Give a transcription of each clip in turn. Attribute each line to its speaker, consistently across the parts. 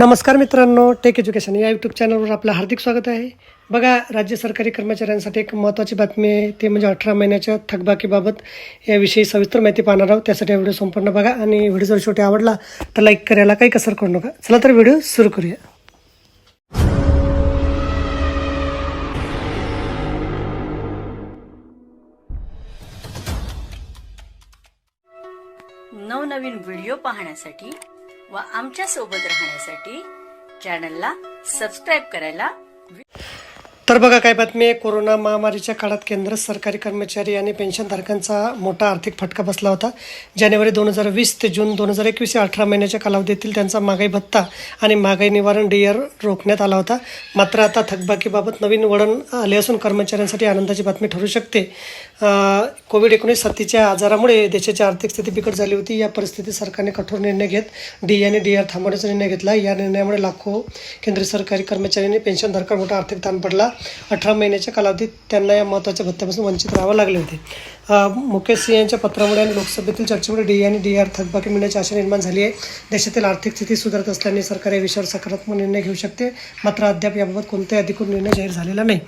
Speaker 1: नमस्कार मित्रांनो take education या यूट्यूब चॅनलवर आपलं हार्दिक स्वागत आहे. बघा राज्य सरकारी कर्मचाऱ्यांसाठी एक महत्त्वाची बातमी आहे. ते म्हणजे अठरा महिन्याच्या थकबाकीबाबत याविषयी सविस्तर माहिती पाहणार आहोत. त्यासाठी व्हिडिओ संपूर्ण बघा आणि व्हिडिओ जर शेवटी आवडला तर लाईक करायला काही कसर करू नका. चला तर व्हिडिओ सुरू करूया.
Speaker 2: नवनवीन व्हिडिओ पाहण्यासाठी व आमच्यासोबत राहण्यासाठी चॅनलला सबस्क्राईब करायला
Speaker 1: तर बघा काय बातमी आहे. कोरोना महामारीच्या काळात केंद्र सरकारी कर्मचारी आणि पेन्शनधारकांचा मोठा आर्थिक फटका बसला होता. जानेवारी दोन हजार वीस ते जून दोन हजार एकवीस या अठरा महिन्याच्या कालावधीतील त्यांचा महागाई भत्ता आणि महागाई निवारण डी आर रोखण्यात आला होता. मात्र आता थकबाकीबाबत नवीन वळण आले असून कर्मचाऱ्यांसाठी आनंदाची बातमी ठरू शकते. कोविड एकोणीस साथीच्या आजारामुळे देशाची आर्थिक स्थिती बिकट झाली होती. या परिस्थितीत सरकारने कठोर निर्णय घेत डी आणि डी आर थांबवण्याचा निर्णय घेतला. या निर्णयामुळे लाखो केंद्र सरकारी कर्मचाऱ्यांनी पेन्शनधारकांवर मोठा आर्थिक ताण पडला. अठरा महिन्याच्या कालावधीत त्यांना या महत्त्वाच्या भत्त्यापासून वंचित राहावं लागले होते. मुकेश सिंह यांच्या पत्रामुळे आणि लोकसभेतील चर्चेमुळे डी आणि डी आर थकबाकी मिळण्याची आशा निर्माण झाली आहे. देशातील आर्थिक स्थिती सुधारत असल्याने सरकार या विषयावर सकारात्मक निर्णय घेऊ शकते. मात्र अद्याप याबाबत कोणताही अधिकृत निर्णय जाहीर झालेला नाही.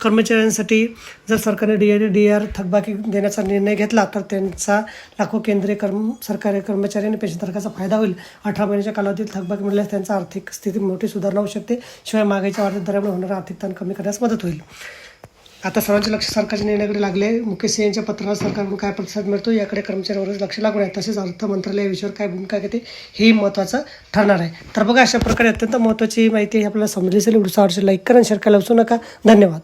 Speaker 1: कर्मचाऱ्यांसाठी जर सरकारने डी आणि डी आर थकबाकी देण्याचा निर्णय घेतला तर त्यांचा लाखो केंद्रीय कर्म सरकारी कर्मचारी आणि पेन्शनधारकाचा फायदा होईल. अठरा महिन्याच्या कालावधीत थकबाकी मिळाल्यास त्यांचा आर्थिक स्थिती मोठी सुधारणा होऊ शकते. शिवाय मागाईच्या वाढत्या दरामुळे होणारा आर्थिक ताण कमी करण्यास मदत होईल. आता सर्वांचे लक्ष सरकारच्या निर्णयाकडे लागले. मुकेश सिंह यांच्या पत्राला सरकारकडून काय प्रतिसाद मिळतो याकडे कर्मचाऱ्यांवरच लक्ष लागून आहे. तसेच अर्थ मंत्रालय विषयावर काय भूमिका घेते हेही महत्त्वाचं ठरणार आहे. तर बघा अशा प्रकारे अत्यंत महत्त्वाची माहिती आपल्याला समजली असेल. व्हिडिओ आवडचे लाईक करा शेअर करायला विसरू नका. धन्यवाद.